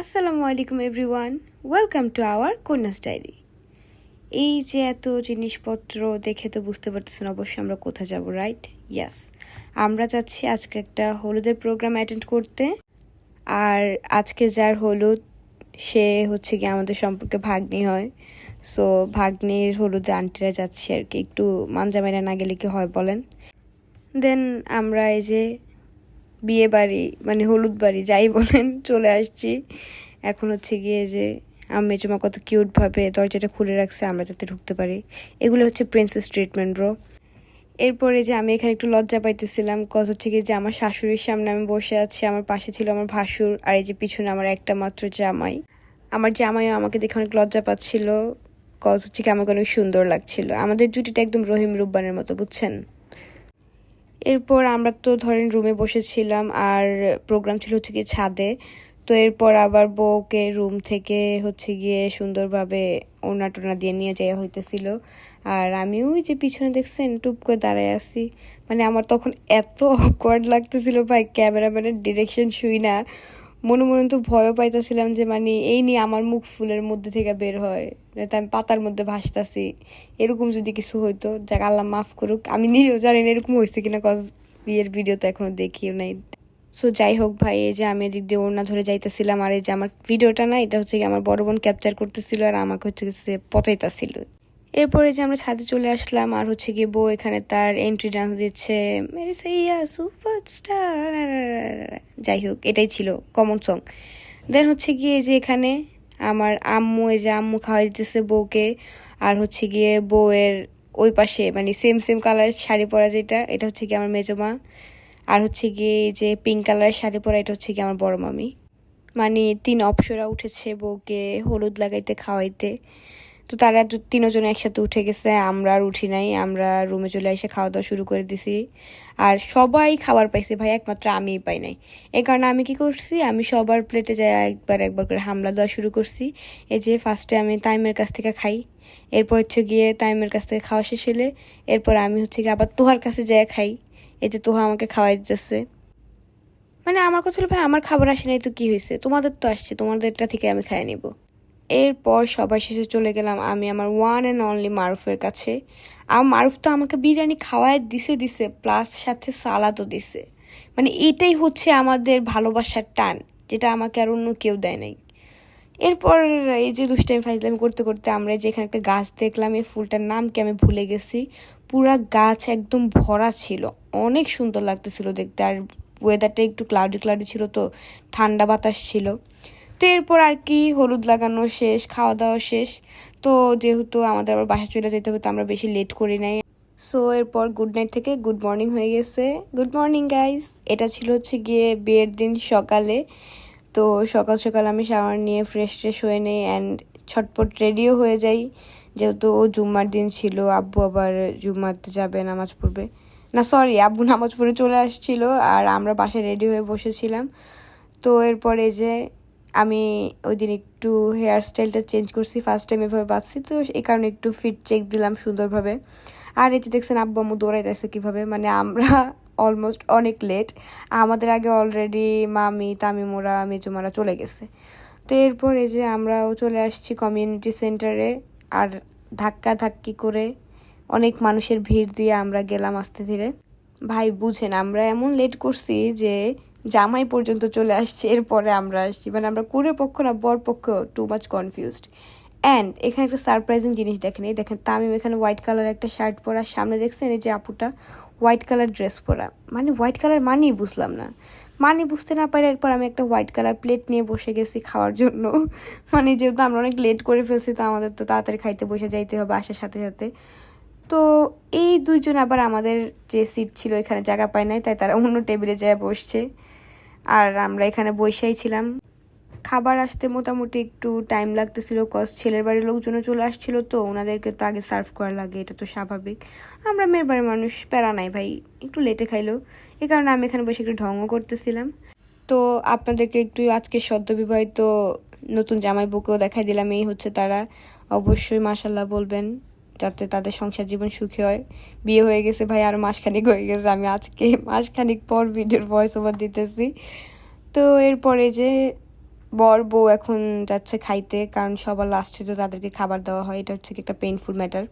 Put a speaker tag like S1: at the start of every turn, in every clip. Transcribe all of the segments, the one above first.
S1: আসসালামু আলাইকুম everyone, welcome to our Kanya's diary এই যে এত জিনিসপত্র দেখে তো বুঝতে পারতেছেন অবশ্যই আমরা কোথায় যাব রাইট ইয়াস আমরা যাচ্ছি আজকে একটা হলুদের প্রোগ্রাম অ্যাটেন্ড করতে, আর আজকে যার হলুদ, সে হচ্ছে কি আমাদের সম্পর্কে ভাগ্নি হয়। সো ভাগ্নির হলুদে আন্টিরা যাচ্ছি আর কি, একটু মাঞ্জা মেরা না গেলে কি হয় বলেন? দেন আমরা এই যে বিয়ে বাড়ি মানে হলুদ বাড়ি, যাই বলেন, চলে আসছি। এখন হচ্ছে গিয়ে যে আমি মেজমা কত কিউটভাবে দরজাটা খুলে রাখছে, আমরা যাতে ঢুকতে পারি। এগুলো হচ্ছে প্রিন্সেস ট্রিটমেন্ট ব্রো এরপরে যে আমি এখানে একটু লজ্জা পাইতেছিলাম কজ হচ্ছে কি যে আমার শাশুড়ির সামনে আমি বসে আছি, আমার পাশে ছিল আমার ভাসুর, আর এই যে পিছনে আমার একটা মাত্র জামাই। আমার জামাইও আমাকে দেখে অনেক লজ্জা পাচ্ছিল কজ হচ্ছে কি আমাকে অনেক সুন্দর লাগছিল। আমাদের জুটিটা একদম রহিম রুব্বানের মতো, বুঝছেন? এরপর আমরা তো ধরেন রুমে বসেছিলাম, আর প্রোগ্রাম ছিল হচ্ছে গিয়ে ছাদে। তো এরপর আবার বউকে রুম থেকে হচ্ছে গিয়ে সুন্দরভাবে ওনা টোনা দিয়ে নিয়ে যাওয়া হইতেছিল। আর আমিও যে পিছনে দেখছেন, টুপ করে দাঁড়ায় আছি। মানে আমার তখন এত অকওয়ার্ড লাগতেছিল, ভাই, ক্যামেরাম্যানের ডিরেকশন শুই না। মনে মনে তো ভয়ও পাইতেছিলাম যে মানে এই নিয়ে আমার মুখ ফুলের মধ্যে থেকে বের হয়। যাতে আমি পাতার মধ্যে ভাসতাছি। এরকম যদি কিছু হইতো, যাক আল্লাহ মাফ করুক। আমি নিজেও জানি না এরকম হয়েছে কিনা, কজ বিয়ের ভিডিও তো এখনও দেখিও নাই। সো যাই হোক ভাই, এই যে আমি এদিক দিয়ে ওড়না ধরে যাইতেছিলাম, আর এই যে আমার ভিডিওটা না, এটা হচ্ছে কি আমার বড় বোন ক্যাপচার করতেছিল আর আমাকে হচ্ছে সে পচাইতেছিল। এরপরে যে আমরা ছাদে চলে আসলাম, আর হচ্ছে গিয়ে বউ এখানে তার এন্ট্রি ডান্স দিচ্ছে সুপারস্টার যাই হোক, এটাই ছিল কমন সং দেন হচ্ছে গিয়ে যে এখানে আমার আম্মু, এই যে আম্মু খাওয়াই দিতেছে বউকে, আর হচ্ছে গিয়ে বউয়ের ওই পাশে মানে সেম সেম কালারের শাড়ি পরা যেটা, এটা হচ্ছে গিয়ে আমার মেজমা আর হচ্ছে গিয়ে যে পিঙ্ক কালারের শাড়ি পরা, এটা হচ্ছে গিয়ে আমার বড় মামি। মানে তিন অপসরা উঠেছে বউকে হলুদ লাগাইতে, খাওয়াইতে। তো তারা তিনজন একসাথে উঠে গেছে, আমরা আর উঠি নাই, আমরা রুমে চলে এসে খাওয়া দাওয়া শুরু করে দিছি। আর সবাই খাবার পাইছে ভাই, একমাত্র আমিই পাই নাই। এই কারণে আমি কি করছি, আমি সবার প্লেটে যাই একবার একবার করে হামলা দেওয়া শুরু করছি। এই যে ফার্স্টে আমি তাইমের কাছ থেকে খাই, এরপর হচ্ছে গিয়ে তাইমের কাছ থেকে খাওয়া শেষ হলে এরপর আমি হচ্ছে গিয়ে আবার তোহার কাছে যাই খাই। এই যে তোহা আমাকে খাওয়াই দিতেছে। মানে আমার কথা হলো ভাই, আমার খাবার আসে নাই তো কী হয়েছে তোমাদের তো আসছে তোমাদেরটা থেকে আমি খাই নিব। এরপর সবার শেষে চলে গেলাম আমি আমার ওয়ান অ্যান্ড অনলি মারুফের কাছে। আমার মারুফ তো আমাকে বিরিয়ানি খাওয়ায় দিছে দিছে প্লাস সাথে সালাদও দিছে। মানে এটাই হচ্ছে আমাদের ভালোবাসার টান, যেটা আমাকে আর অন্য কেউ দেয় নাই। এরপর এই যে দুষ্টাইম ফাইজলামি করতে করতে আমরা যে এখানে একটা গাছ দেখলাম, এই ফুলটার নাম কি আমি ভুলে গেছি। পুরা গাছ একদম ভরা ছিল, অনেক সুন্দর লাগতেছিল দেখতে, আর ওয়েদারটা একটু ক্লাউডি ক্লাউডি ছিল তো, ঠান্ডা বাতাস ছিল। তো এরপর আর কি হলুদ লাগানো শেষ খাওয়া দাওয়া শেষ। তো যেহেতু আমাদের আবার বাসা চলে যেতে হবে, তো আমরা বেশি লেট করি নাই। সো এরপর গুড নাইট থেকে গুড মর্নিং হয়ে গেছে। গুড মর্নিং গাইস এটা ছিল হচ্ছে গিয়ে বিয়ের দিন সকালে। তো সকাল সকাল আমি শাওয়ার নিয়ে ফ্রেশ ট্রেশ হয়ে নেই অ্যান্ড ছটপট রেডিও হয়ে যাই। যেহেতু ও জুম্মার দিন ছিল, আব্বু আবার জুম্মাতে যাবে নামাজ পড়বে। না সরি আব্বু নামাজ পড়ে চলে আসছিল আর আমরা বাসায় রেডি হয়ে বসেছিলাম। তো এরপরে যে আমি ওই দিন একটু হেয়ার স্টাইলটা চেঞ্জ করছি ফার্স্ট টাইম এভাবে বাঁচছি তো এই কারণে একটু ফিট চেক দিলাম সুন্দরভাবে। আর এই যে দেখছেন আব্বু আম্মু দৌড়াইতেছে কীভাবে মানে আমরা অলমোস্ট অনেক লেট আমাদের আগে অলরেডি মামি, তামিমোরা, মেজুমারা চলে গেছে। তো এরপর এই যে আমরাও চলে আসছি কমিউনিটি সেন্টারে আর ধাক্কা ধাক্কি করে অনেক মানুষের ভিড় দিয়ে আমরা গেলাম আস্তে ধীরে। ভাই, বুঝেন, আমরা এমন লেট করছি যে জামাই পর্যন্ত চলে আসছে, এরপরে আমরা আসছি। মানে আমরা কুড়ে পক্ষ না, বর পক্ষ টু মাচ কনফিউজড অ্যান্ড এখানে একটা সারপ্রাইজিং জিনিস দেখেন, এই দেখেন তামিম এখানে হোয়াইট কালার একটা শার্ট পরা, সামনে দেখছেন এই যে আপুটা হোয়াইট কালার ড্রেস পরা। মানে হোয়াইট কালার মানেই বুঝলাম না। মানে বুঝতে না পারে এরপর আমি একটা হোয়াইট কালার প্লেট নিয়ে বসে গেছি খাওয়ার জন্য। মানে যেহেতু আমরা অনেক লেট করে ফেলছি, তো আমাদের তো তাড়াতাড়ি খাইতে বসে যাইতে হবে আসার সাথে সাথে। তো এই দুইজন আবার আমাদের যে সিট ছিল, এখানে জায়গা পায় নাই, তাই তারা অন্য টেবিলে যায় বসছে। আর আমরা এখানে বসেই ছিলাম। খাবার আসতে মোটামুটি একটু টাইম লাগতেছিল কজ ছেলের বাড়ির লোকজনও চলে আসছিল তো, ওনাদেরকে তো আগে সার্ভ করা লাগে, এটা তো স্বাভাবিক। আমরা মেয়ের বাড়ির মানুষ, প্যারা নাই ভাই, একটু লেটে খাইলো। এ কারণে আমি এখানে বসে একটু ঢঙ্গ করতেছিলাম। তো আপনাদেরকে একটু আজকে সদ্য বিবাহিত নতুন জামাই বুকেও দেখাই দিলাম, এই হচ্ছে তারা। অবশ্যই মাসাল্লাহ বলবেন। যাতে তাদের সংসার জীবন সুখী হয়। বিয়ে হয়ে গেছে ভাই, আর মাসখানিক হয়ে গেছে। আমি আজকে মাসখানিক পর ভিডিওর ভয়েস ওভার দিতেছি। তো এরপরে যে বর, বউ এখন যাচ্ছে খাইতে, কারণ সবার লাস্টে তো তাদেরকে খাবার দেওয়া হয়। এটা হচ্ছে একটা পেইনফুল ম্যাটার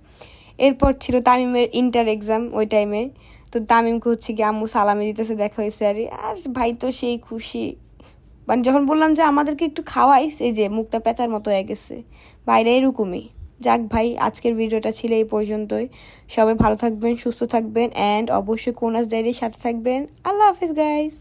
S1: এরপর ছিল তামিমের ইন্টার এক্সাম ওই টাইমে তো তামিমকে হচ্ছে কি আম্মু সালামি দিতেছে, দেখা হয়েছে, আর আর ভাই তো সেই খুশি। মানে যখন বললাম যে আমাদেরকে একটু খাওয়াইস, এই যে মুখটা পেঁচার মতো হয়ে গেছে। বাইরে এরকমই। যাক ভাই, আজকের ভিডিওটা ছিল এই পর্যন্তই। সবাই ভালো থাকবেন, সুস্থ থাকবেন অ্যান্ড অবশ্যই কোনাস ডায়েরির সাথে থাকবেন। আল্লাহ হাফিজ গাইস